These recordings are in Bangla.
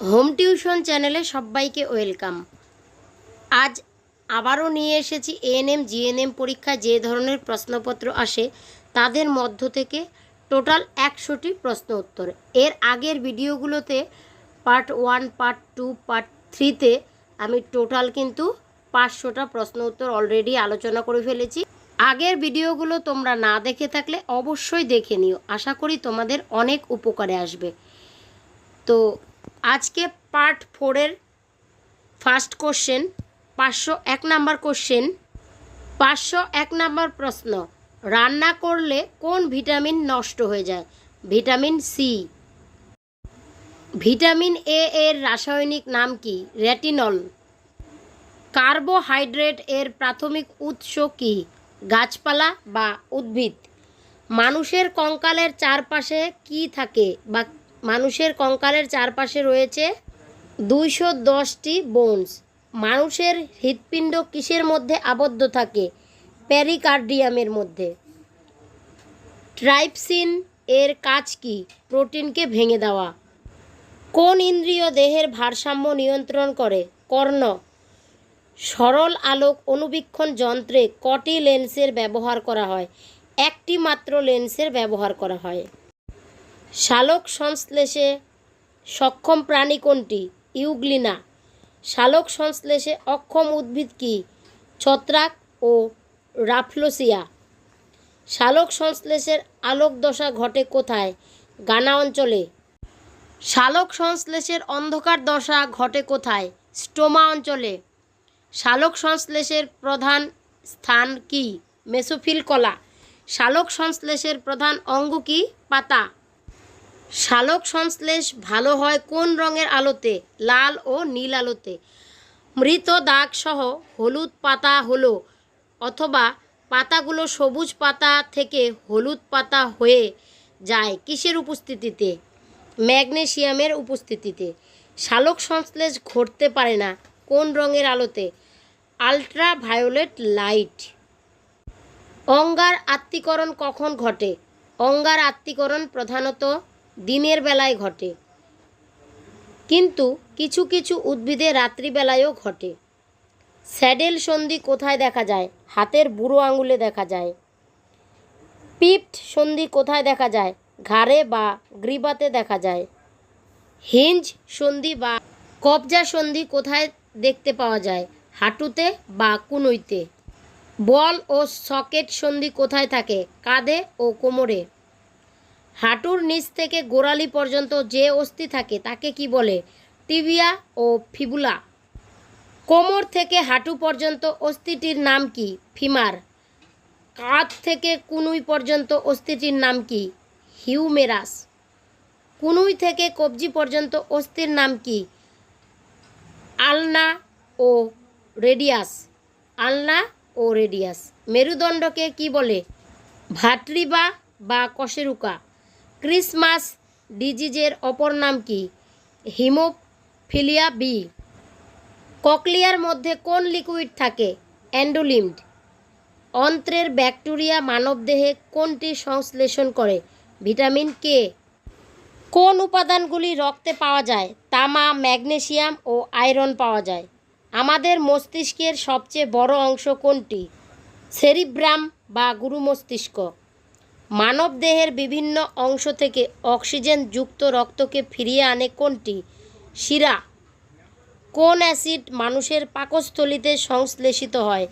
হোম টিউশন চ্যানেলে সবাইকে ওয়েলকাম। আজ আবারও নিয়ে এসেছি এএনএম, জিএনএম পরীক্ষায় যে ধরনের প্রশ্নপত্র আসে তাদের মধ্য থেকে টোটাল একশোটি প্রশ্ন উত্তর। এর আগের ভিডিওগুলোতে part one, part two, part থ্রিতে আমি টোটাল কিন্তু পাঁচশোটা প্রশ্ন উত্তর অলরেডি আলোচনা করে ফেলেছি। আগের ভিডিওগুলো তোমরা না দেখে থাকলে অবশ্যই দেখে নিও। আশা করি তোমাদের অনেক উপকারে আসবে। তো আজকে পার্ট ফোরের ফার্স্ট কোশ্চেন, পাঁচশো এক নাম্বার কোশ্চেন, পাঁচশো এক নাম্বার প্রশ্ন, রান্না করলে কোন ভিটামিন নষ্ট হয়ে যায়? Vitamin C. ভিটামিন এ এর রাসায়নিক নাম কি? রেটিনল। কার্বোহাইড্রেট এর প্রাথমিক উৎস কি? গাছপালা বা উদ্ভিদ? মানুষের কঙ্কালের চারপাশে কি থাকে বা মানুষের কঙ্কালের চারপাশে রয়েছে দুইশো দশটি বোনস মানুষের হৃৎপিণ্ড কিসের মধ্যে আবদ্ধ থাকে? প্যারিকার্ডিয়ামের মধ্যে। ট্রাইপসিন এর কাজ কি? প্রোটিনকে ভেঙে দেওয়া। কোন ইন্দ্রিয় দেহের ভারসাম্য নিয়ন্ত্রণ করে? কর্ণ। সরল আলোক অনুবীক্ষণ যন্ত্রে কটি লেন্সের ব্যবহার করা হয়? একটি মাত্র লেন্সের ব্যবহার করা হয়। শালক সংশ্লেষে সক্ষম প্রাণী কোনটি? ইউগ্লিনা। শালক সংশ্লেষে অক্ষম উদ্ভিদ কি? ছত্রাক ও রাফলোসিয়া। শালক সংশ্লেষের আলোক দশা ঘটে কোথায়? গানা অঞ্চলে। শালক সংশ্লেষের অন্ধকার দশা ঘটে কোথায়? স্টোমা অঞ্চলে। শালক সংশ্লেষের প্রধান স্থান কি? মেসোফিল কলা। শালক সংশ্লেষের প্রধান অঙ্গ কি? পাতা। শালক সংশ্লেষ ভালো হয় কোন রঙের আলোতে? লাল ও নীল আলোতে। মৃত দাগ সহ হলুদ পাতা হলো অথবা পাতাগুলো সবুজ পাতা থেকে হলুদ পাতা হয়ে যায় কিসের উপস্থিতিতে? ম্যাগনেশিয়ামের উপস্থিতিতে। শালক সংশ্লেষ ঘটতে পারে না কোন রঙের আলোতে? Ultraviolet light. অঙ্গার আত্মীকরণ কখন ঘটে? অঙ্গার আত্মীকরণ প্রধানত দিনের বেলায় ঘটে। কিন্তু কিছু কিছু উদ্ভিদে রাত্রিবেলায়ও ঘটে। স্যাডেল সন্ধি কোথায় দেখা যায়? হাতের বুড়ো আঙুলে দেখা যায়। পিপ্ট সন্ধি কোথায় দেখা যায়? ঘাড়ে বা গ্রীবাতে দেখা যায়। হিঞ্জ সন্ধি বা কবজা সন্ধি কোথায় দেখতে পাওয়া যায়? হাঁটুতে বা কুনুইতে। বল ও সকেট সন্ধি কোথায় থাকে? কাঁধে ও কোমরে। হাঁটুর নিচ থেকে গোড়ালি পর্যন্ত যে অস্থি থাকে, তাকে কি বলে? টিবিয়া ও ফিবুলা। কোমর থেকে হাঁটু পর্যন্ত অস্থিটির নাম কি? ফিমার। কাঁধ থেকে কুনুই পর্যন্ত অস্থিটির নাম কি? হিউমেরাস। কুনুই থেকে কবজি পর্যন্ত অস্থির নাম কি? আলনা ও রেডিয়াস। আলনা ও রেডিয়াস। মেরুদণ্ডকে কি বলে? ভাট্রিবা বা কশেরুকা। ক্রিসমাস ডিজিজের অপর নাম কি? Haemophilia B. ককলিয়ার মধ্যে কোন লিকুইড থাকে? অ্যান্ডোলিমড। অন্ত্রের ব্যাকটেরিয়া মানবদেহে কোনটি সংশ্লেষণ করে? ভিটামিন কে কোন উপাদানগুলি রক্তে পাওয়া যায়? তামা, ম্যাগনেসিয়াম ও আয়রন পাওয়া যায়। আমাদের মস্তিষ্কের সবচেয়ে বড় অংশ কোনটি? সেরিব্রাম বা গুরু মস্তিষ্ক মানবদেহের বিভিন্ন অংশ থেকে অক্সিজেন যুক্ত রক্তকে ফিরিয়ে আনে কোনটি? শিরা। কোন অ্যাসিড মানুষের পাকস্থলিতে সংশ্লেষিত হয়?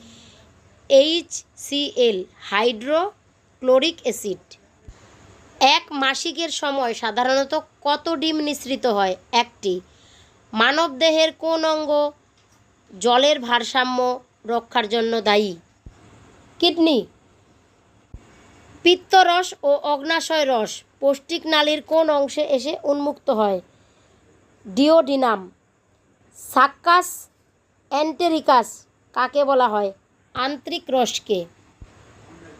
H C L hydrochloric acid. এক মাসিকের সময় সাধারণত কত ডিম নিঃসৃত হয়? একটি। মানবদেহের কোন অঙ্গ? জলের ভারসাম্য রক্ষার জন্য দায়ী। কিডনি। পিত্তরস ও অগ্নাশয় রস, পৌষ্টিক নালীর কোন অংশে এসে উন্মুক্ত হয়? ডিওডিনাম। সাক্কাস অ্যান্টেরিকাস কাকে বলা হয়? আন্তরিক রসকে।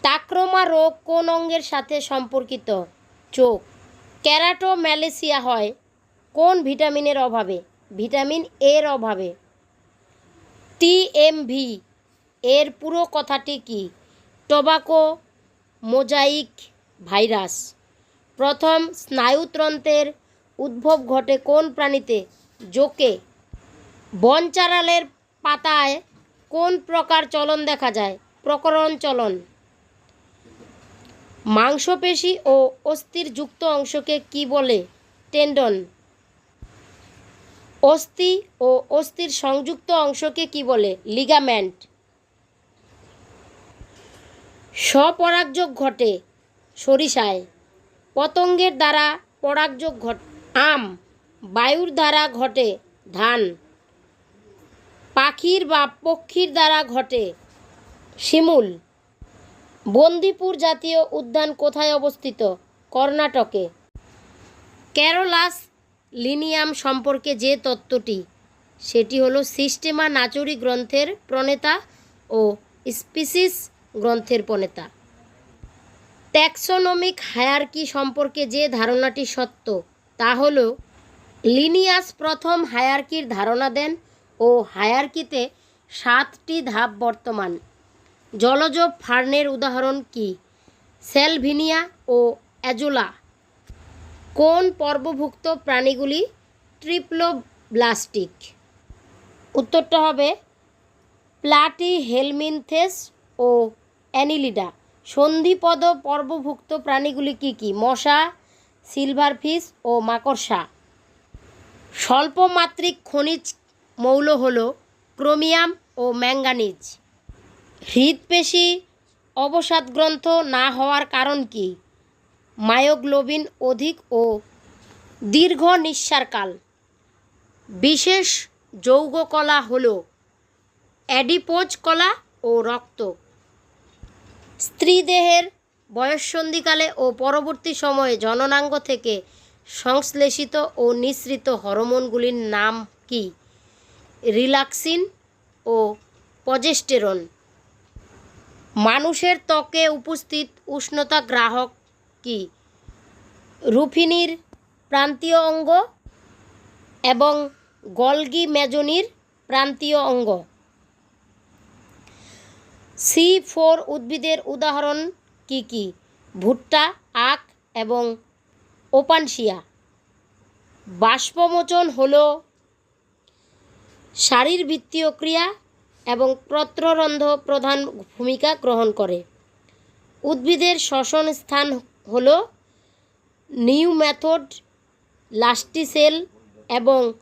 টাক্রোমা রোগ কোন অঙ্গের সাথে সম্পর্কিত? চোখ। ক্যারাটোম্যালেসিয়া হয় কোন ভিটামিনের অভাবে? ভিটামিন এর অভাবে। টিএমভি এর পুরো কথাটি কি? Tobacco mosaic virus. প্রথম স্নায়ুতন্ত্রের উদ্ভব ঘটে কোন প্রাণীতে? জোকে। বনচারালের পাতায় কোন প্রকার চলন দেখা যায়? প্রকরণ চলন। মাংসপেশি ও অস্থির যুক্ত অংশকে কি বলে? টেন্ডন। অস্থি ও অস্থির সংযুক্ত অংশকে কি বলে? লিগামেন্ট। স্বপরাগযোগ ঘটে, সরিষায়। পতঙ্গের দ্বারা পরাগযোগ ঘটে আম, বায়ুর দ্বারা ঘটে ধান। পাখির বা পক্ষীর দ্বারা ঘটে শিমুল। বন্দিপুর জাতীয় উদ্যান কোথায় অবস্থিত? কর্ণাটকে। ক্যারোলাস লিনিয়াম সম্পর্কে যে তত্ত্বটি, সেটি হলো সিস্টেমা নাচুরি গ্রন্থের প্রণেতা ও স্পিসিস গ্রন্থের প্রণেতা। ট্যাক্সোনমিক হায়ারকি সম্পর্কে যে ধারণাটি সত্য, তা হল, লিনিয়াস প্রথম হায়ারকির ধারণা দেন ও হায়ারকিতে সাতটি ধাপ বর্তমান। জলজ ফার্নের উদাহরণ কি? সেলভিনিয়া ও অ্যাজোলা। কোন পর্বভুক্ত প্রাণীগুলি ট্রিপ্লোব্লাস্টিক? উত্তরটা হবে প্লাটি হেলমিনথেস ও অ্যানিলিডা, সন্ধিপদ পর্বভুক্ত প্রাণীগুলি কি কি? মশা সিলভারফিশ ও মাকড়সা। স্বল্পমাত্রিক খনিজ মৌল হল ক্রোমিয়াম ও ম্যাঙ্গানিজ। হৃদপেশি অবসাদগ্রন্থ না হওয়ার কারণ কি? মায়োগ্লোবিন অধিক ও দীর্ঘ নিঃসারকাল বিশেষ যৌগ কলা হল অ্যাডিপোজ কলা ও রক্ত। স্ত্রীদেহের বয়ঃসন্ধিকালে ও পরবর্তী সময়ে জননাঙ্গ থেকে সংশ্লেষিত ও নিঃসৃত হরমোনগুলির নাম কি? রিলাক্সিন ও পজেস্টেরন মানুষের ত্বকে উপস্থিত উষ্ণতা গ্রাহক কি? রুফিনির প্রান্তীয় অঙ্গ এবং গলগি মেজনির প্রান্তীয় অঙ্গ। সি ফোর উদ্ভিদের উদাহরণ কি কি? ভুট্টা, আখ এবং ওপানশিয়া। বাষ্পমোচন হল শারীরবৃত্তীয় ক্রিয়া এবং পত্ররন্ধ্র প্রধান ভূমিকা গ্রহণ করে। উদ্ভিদের শ্বসন স্থান হল নিউ মেথড লাস্টিসেল এবং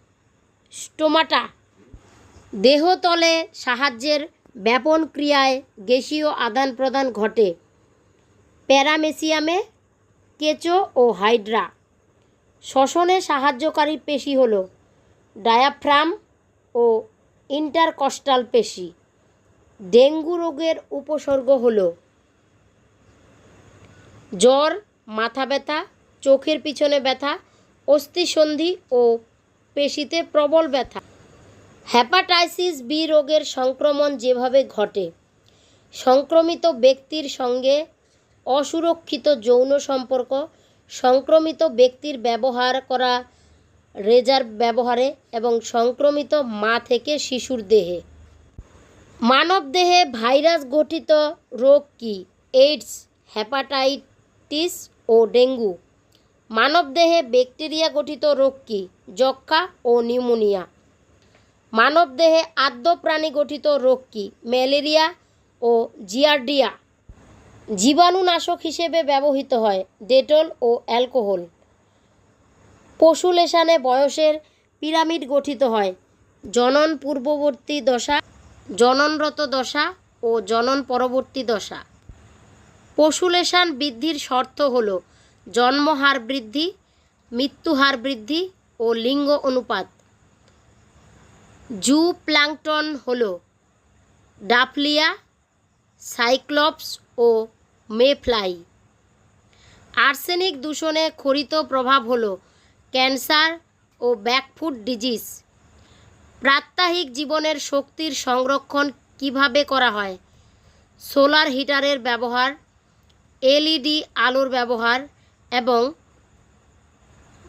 স্টোমাটা। দেহতলে সাহায্যের ব্যাপন ক্রিয়ায় গ্যাসীয় আদান প্রদান ঘটে। প্যারামেসিয়ামে কেঁচো ও হাইড্রা। শ্বসনে সাহায্যকারী পেশি হল ডায়াফ্রাম ও ইন্টারকস্টাল পেশি। ডেঙ্গু রোগের উপসর্গ হল জ্বর, মাথা ব্যথা, চোখের পিছনে ব্যথা, অস্থিসন্ধি ও পেশিতে প্রবল ব্যথা। হ্যাপাটাইসিস বি রোগের সংক্রমণ যেভাবে ঘটে, সংক্রমিত ব্যক্তির সঙ্গে অসুরক্ষিত যৌন সম্পর্ক, সংক্রমিত ব্যক্তির ব্যবহার করা রেজার ব্যবহারে এবং সংক্রমিত মা থেকে শিশুর দেহে। মানব দেহে ভাইরাস গঠিত রোগ কি? এইডস হ্যাপাটাইটিস ও ডেঙ্গু। মানবদেহে ব্যাকটেরিয়া গঠিত রোগ কি? যক্ষা ও নিউমোনিয়া। মানবদেহে আদ্য প্রাণী গঠিত রোগ কি? ম্যালেরিয়া ও জিয়ার্ডিয়া। জীবাণুনাশক হিসেবে ব্যবহৃত হয় ডেটল ও অ্যালকোহল। পশু লেশানে বয়সের পিরামিড গঠিত হয় জনন পূর্ববর্তী দশা, জননরত দশা ও জনন পরবর্তী দশা। পশুলেশান বৃদ্ধির শর্ত হল জন্মহার বৃদ্ধি মৃত্যুহার বৃদ্ধি ও লিঙ্গ অনুপাত। জু প্ল্যাংটন হল ডাফলিয়া, সাইক্লপস ও মেফ্লাই। আর্সেনিক দূষণে খরিত প্রভাব হল ক্যান্সার ও ব্যাকফুট ডিজিজ। প্রাত্যহিক জীবনের শক্তির সংরক্ষণ কীভাবে করা হয়? সোলার হিটারের ব্যবহার, এলইডি আলোর ব্যবহার এবং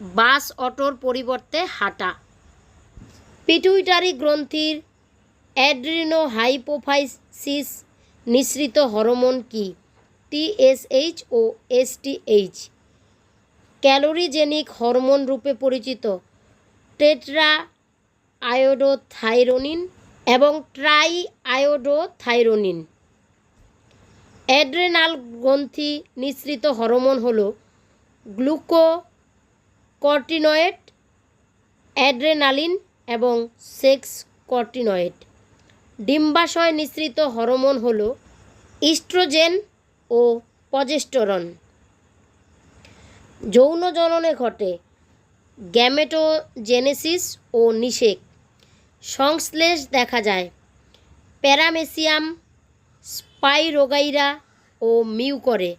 বাস অটোর পরিবর্তে হাঁটা। পিটুইটারি গ্রন্থির অ্যাড্রিনো হাইপোফাইসিস নিঃসৃত হরমোন কি? টিএসএইচ ও এসটিএইচ ক্যালোরিজেনিক হরমোন রূপে পরিচিত। টেট্রা আয়োডোথাইরোনিন এবং ট্রাই আয়োডোথাইরোনিন অ্যাড্রেনাল গ্রন্থি নিঃসৃত হরমোন হলো গ্লুকোকর্টিনয়েড, অ্যাড্রেনালিন এবং সেক্স কর্টিনয়েড। ডিম্বাশয় নিঃসৃত হরমোন হল ইস্ট্রোজেন ও পজেস্টরন যৌন জননে ঘটে গ্যামেটোজেনেসিস ও নিষেক। সংশ্লেষ দেখা যায় প্যারামেসিয়াম, স্পাইরোগাইরা ও মিউ করে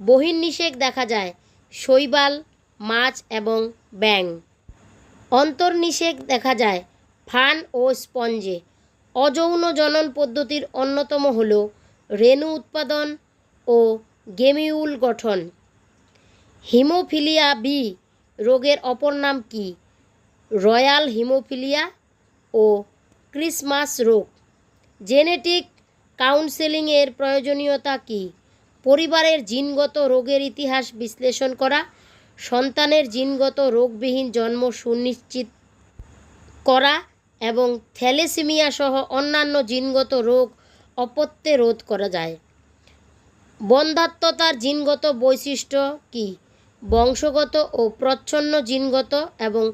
বহির্নিষেক দেখা যায় শৈবাল, মাছ এবং ব্যাং অন্তর্নিষেক দেখা যায় ফান ও স্পঞ্জে। অযৌন জনন পদ্ধতির অন্যতম হল রেণু উৎপাদন ও গেমিউল গঠন। হিমোফিলিয়া বি রোগের অপর নাম কি? রয়্যাল হিমোফিলিয়া ও ক্রিসমাস রোগ। জেনেটিক কাউন্সেলিংয়ের প্রয়োজনীয়তা কি? পরিবারের জিনগত রোগের ইতিহাস বিশ্লেষণ করা সন্তানের জিনগত রোগবিহীন জন্ম সুনিশ্চিত করা এবং থ্যালেসেমিয়া সহ অন্যান্য জিনগত রোগ অপত্যে রোধ করা যায়। বন্ধাত্মতার জিনগত বৈশিষ্ট্য কি? বংশগত ও প্রচ্ছন্ন জিনগত এবং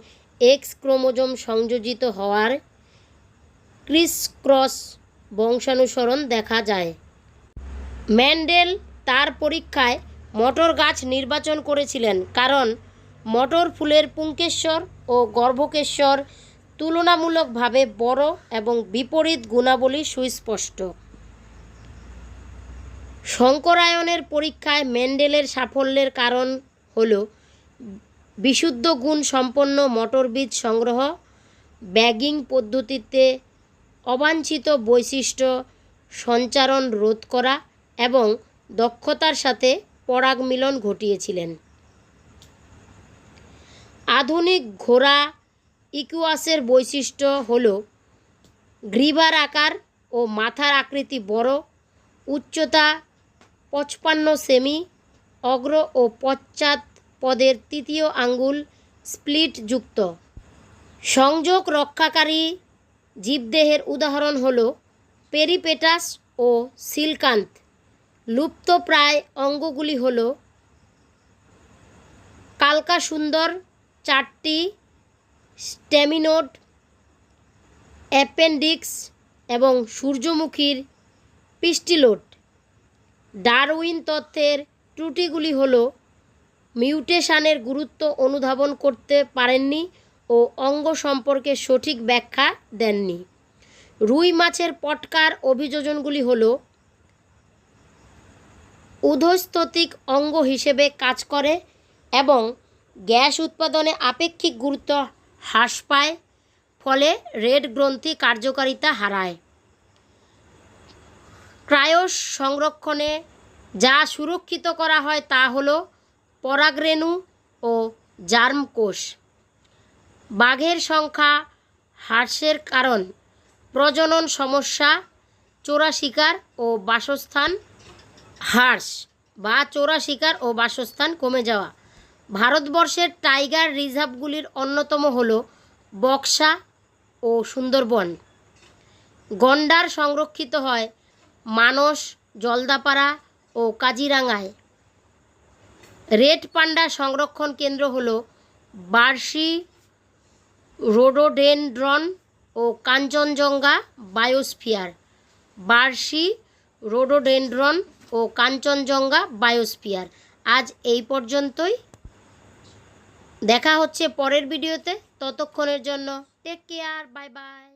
এক্স ক্রোমোজোম সংযোজিত হওয়ার ক্রিস ক্রস বংশানুসরণ দেখা যায়। ম্যান্ডেল তার পরীক্ষায় মটর গাছ নির্বাচন করেছিলেন, কারণ মটর ফুলের পুঙ্কেশ্বর ও গর্ভকেশ্বর তুলনামূলকভাবে বড় এবং বিপরীত গুণাবলী সুস্পষ্ট। শঙ্করায়নের পরীক্ষায় মেন্ডেলের সাফল্যের কারণ হল বিশুদ্ধ গুণ সম্পন্ন মটর বীজ সংগ্রহ, ব্যাগিং পদ্ধতিতে অবাঞ্ছিত বৈশিষ্ট্য সঞ্চারণ রোধ করা এবং দক্ষতার সাথে পরাগ মিলন ঘটিয়েছিলেন। আধুনিক ঘোড়া ইকুয়াসের বৈশিষ্ট্য হল গ্রীবার আকার ও মাথার আকৃতি বড়, উচ্চতা পঁচপান্ন সেমি, অগ্র ও পশ্চাৎ পদের তৃতীয় আঙ্গুল স্প্লিট যুক্ত সংযোগ রক্ষাকারী জীবদেহের উদাহরণ হল পেরিপেটাস ও সিলকান্ত লুপ্তপ্রায় অঙ্গগুলি হল কালকা সুন্দর চারটি স্ট্যামিনোড অ্যাপেন্ডিক্স এবং সূর্যমুখীর পিস্টিলোট ডারউইন তত্ত্বের ত্রুটিগুলি হল মিউটেশানের গুরুত্ব অনুধাবন করতে পারেননি ও অঙ্গ সম্পর্কে সঠিক ব্যাখ্যা দেননি। রুই মাছের পটকার অভিযোজনগুলি হল উধস্ততিক অঙ্গ হিসেবে কাজ করে এবং গ্যাস উৎপাদনে আপেক্ষিক গুরুত্ব হ্রাস পায়, ফলে রেড গ্রন্থি কার্যকারিতা হারায়। ক্রায়োস সংরক্ষণে যা সুরক্ষিত করা হয় তা হল পরাগরেণু ও জার্ম কোষ। বাঘের সংখ্যা হ্রাসের কারণ প্রজনন সমস্যা চোরা শিকার ও বাসস্থান হ্রাস, বা চোরা শিকার ও বাসস্থান কমে যাওয়া। ভারতবর্ষের টাইগার রিজার্ভগুলির অন্যতম হল বক্সা ও সুন্দরবন। গন্ডার সংরক্ষিত হয় মানস, জলদাপাড়া ও কাজিরাঙ্গায় রেড পান্ডা সংরক্ষণ কেন্দ্র হল বার্ষি রোডোডেনড্রন ও কাঞ্চনজঙ্ঘা বায়োস্ফিয়ার। বার্ষি রোডোডেনড্রন ও কাঞ্চনজঙ্ঘা বায়োস্পিয়ার আজ এই পর্যন্তই। দেখা হচ্ছে পরের ভিডিওতে। ততক্ষণের জন্য টেক কেয়ার বাই বাই